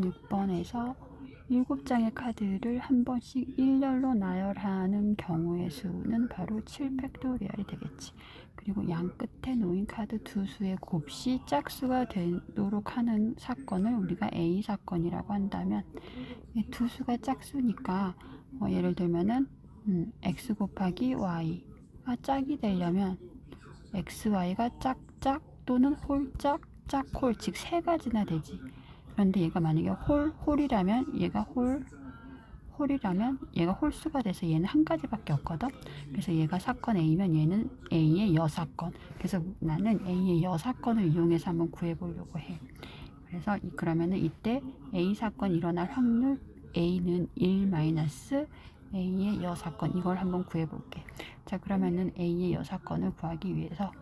26번에서 7장의 카드를 한 번씩 일렬로 나열하는 경우의 수는 바로 7팩토리얼이 되겠지. 그리고 양 끝에 놓인 카드 두 수의 곱이 짝수가 되도록 하는 사건을 우리가 A 사건이라고 한다면 이두 수가 짝수니까 어, 예를 들면은 음, x 곱하기 y가 짝이 되려면 xy가 짝짝 또는 홀짝 짝홀 즉 세 가지나 되지. 그런데 얘가 만약에 홀 홀이라면 얘가 홀 홀이라면 얘가 홀수가 돼서 얘는 한 가지밖에 없거든. 그래서 얘가 사건 A면 얘는 A의 여사건. 그래서 나는 A의 여사건을 이용해서 한번 구해보려고 해. 그래서 이- 그러면은 이때 A 사건 일어날 확률 A는 1 마이너스 A의 여사건 이걸 한번 구해볼게. 자 그러면은 A의 여사건을 구하기 위해서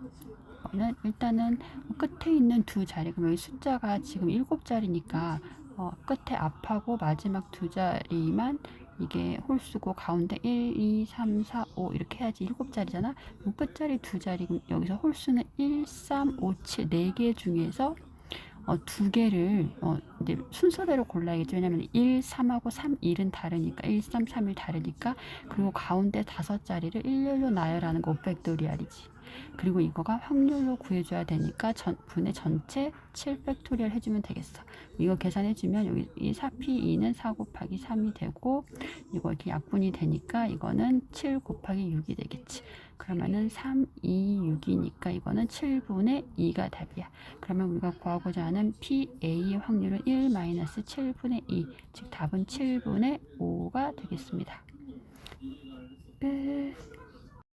는 일단은 끝에 있는 두 자리 그럼 여기 숫자가 지금 일곱 자리니까 어, 끝에 앞하고 마지막 두 자리만 이게 홀수고 가운데 1, 2, 3, 4, 5 이렇게 해야지 일곱 자리잖아. 그럼 끝자리 두 자리 여기서 홀수는 1, 3, 5, 7 네 개 중에서 어, 두 개를 어, 이제 순서대로 골라야겠죠. 왜냐면 1, 3하고 3, 1은 다르니까 1, 3, 3, 1 다르니까 그리고 가운데 다섯 자리를 일렬로 나열하는 거 5팩토리알이지. 그리고 이거가 확률로 구해줘야 되니까 전, 분의 전체 7팩토리얼 해주면 되겠어. 이거 계산해주면 여기 이 4P2는 4 곱하기 3이 되고 이거 이렇게 약분이 되니까 이거는 7 곱하기 6이 되겠지. 그러면은 3, 2, 6이니까 이거는 7분의 2가 답이야. 그러면 우리가 구하고자 하는 PA의 확률은 1 마이너스 7분의 2, 즉 답은 7분의 5가 되겠습니다. 끝.